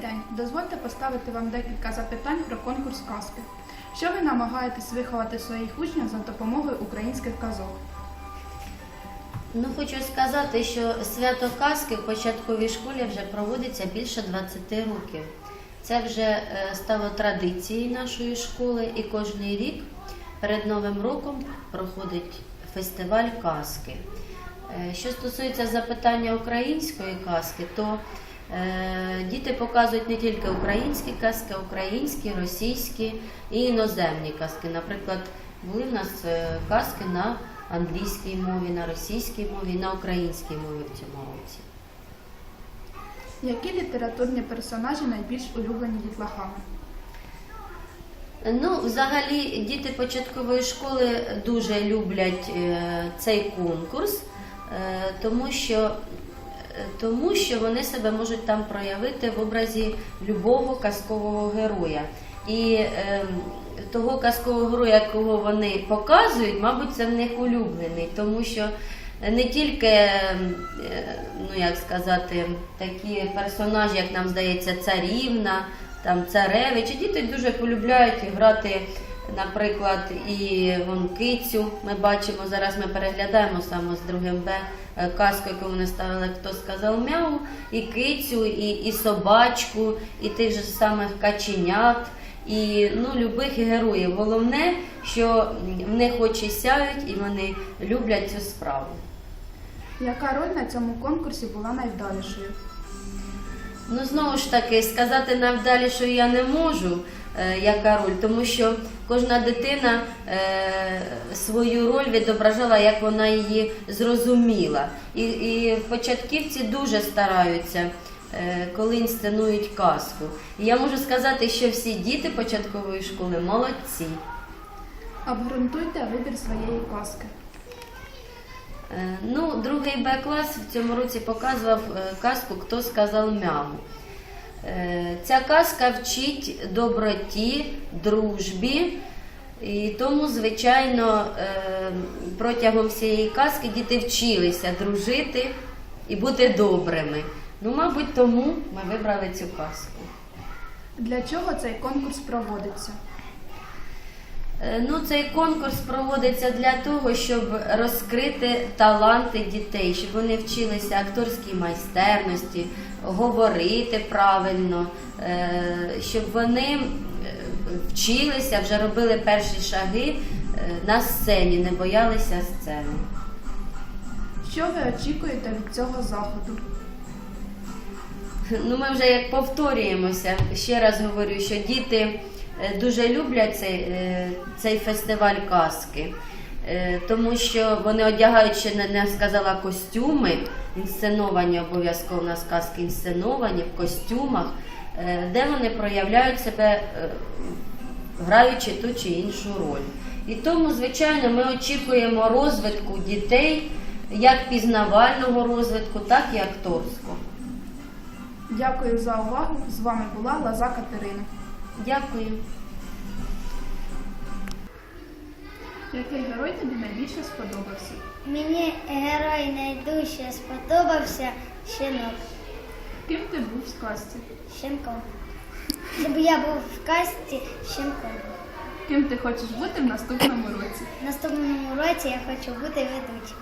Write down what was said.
день. Дозвольте поставити вам декілька запитань про конкурс казки. Що ви намагаєтесь виховати своїх учнів за допомогою українських казок? Ну, хочу сказати, що свято казки в початковій школі вже проводиться більше 20 років. Це вже е, стало традицією нашої школи, і кожен рік перед Новим роком проходить фестиваль казки. Е, Що стосується запитання української казки, то діти показують не тільки українські казки, а українські, російські і іноземні казки. Наприклад, були в нас е, казки на англійській мові, на російській мові, на українській мові в цьому році. Які літературні персонажі найбільш улюблені дітлахами? Ну, взагалі, діти початкової школи дуже люблять е, цей конкурс, е, тому що, е, тому що вони себе можуть там проявити в образі любого казкового героя. І е, того казкового героя, якого вони показують, мабуть, це в них улюблений, тому що не тільки, е, ну як сказати, такі персонажі, як нам здається, царівна, там царевич. Діти дуже полюбляють грати, наприклад, і вон кицю. Ми бачимо, зараз ми переглядаємо саме з другим Б е, казку, яку вони ставили, хто сказав мяу, і кицю, і, і собачку, і тих же самих каченят. І ну, любих героїв. Головне, що в них очі сяють і вони люблять цю справу. Яка роль на цьому конкурсі була найвдалішою? Ну, знову ж таки, сказати навдалі, що я не можу, е, яка роль, тому що кожна дитина е, свою роль відображала, як вона її зрозуміла. І, і початківці дуже стараються, е, коли інсценують казку. І я можу сказати, що всі діти початкової школи молодці. Обґрунтуйте вибір своєї казки. Е, Ну, другий Б-клас в цьому році показував е, казку Хто сказав мяму. Е, Ця казка вчить доброті, дружбі. І тому, звичайно, протягом всієї казки діти вчилися дружити і бути добрими. Ну, мабуть, тому ми вибрали цю казку. Для чого цей конкурс проводиться? Е, Ну, цей конкурс проводиться для того, щоб розкрити таланти дітей, щоб вони вчилися акторській майстерності, говорити правильно, е, щоб вони е, вчилися, вже робили перші шаги на сцені, не боялися сцени. Що ви очікуєте від цього заходу? Ну, ми вже як повторюємося. Ще раз говорю, що діти дуже люблять цей, е, цей фестиваль казки, е, тому що вони одягають ще не, сказала костюми, інсценовані обов'язково у нас казки інсценовані в костюмах, е, де вони проявляють себе, е, граючи ту чи іншу роль. І тому, звичайно, ми очікуємо розвитку дітей, як пізнавального розвитку, так і акторського. Дякую за увагу. З вами була Лаза Катерина. Дякую. Який герой тобі найбільше сподобався? Мені герой найдужче сподобався щенок. Ким ти був в казці? Щенком. Щоб я був в касті щенком. Ким ти хочеш бути в наступному році? В наступному році я хочу бути ведучим.